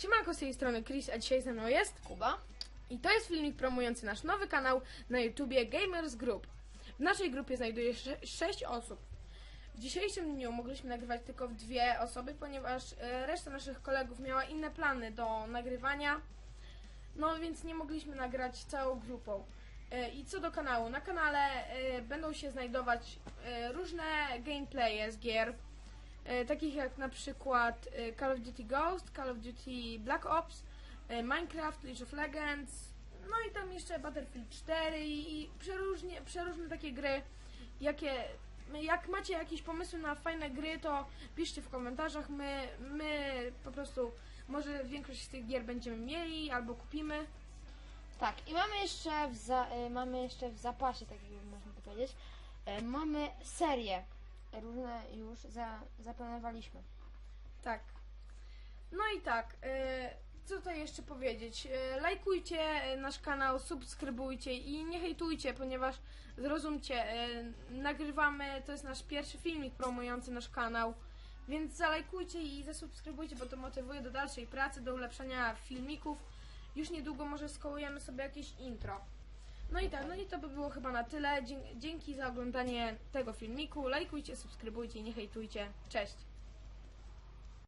Siemanko z tej strony Chris, a dzisiaj ze mną jest Kuba. i to jest filmik promujący nasz nowy kanał na YouTubie Gamers Group. W naszej grupie znajduje się 6 osób. W dzisiejszym dniu mogliśmy nagrywać tylko w dwie osoby, ponieważ e, reszta naszych kolegów miała inne plany do nagrywania. No więc nie mogliśmy nagrać całą grupą. E, I co do kanału, na kanale e, będą się znajdować różne gameplaye z gier, takich jak na przykład e, Call of Duty Ghost, Call of Duty Black Ops, e, Minecraft, League of Legends, no i tam jeszcze Battlefield 4 i, przeróżnie, przeróżne takie gry, jakie jak macie jakieś pomysły na fajne gry, to piszcie w komentarzach. My, my po prostu może większość z tych gier będziemy mieli albo kupimy. Tak, i mamy jeszcze w, za, mamy jeszcze w zapasie, tak jak można powiedzieć, mamy serię. Różne już za, zaplanowaliśmy. Tak. No i tak, e, co tutaj jeszcze powiedzieć? E, Lajkujcie e, nasz kanał, subskrybujcie i nie hejtujcie, ponieważ zrozumcie, nagrywamy, to jest nasz pierwszy filmik promujący nasz kanał, więc zalajkujcie i zasubskrybujcie, bo to motywuje do dalszej pracy, do ulepszania filmików. Już niedługo może skołujemy sobie jakieś intro. No i tak, no i to by było chyba na tyle. Dzięki za oglądanie tego filmiku. Lajkujcie, subskrybujcie i nie hejtujcie. Cześć!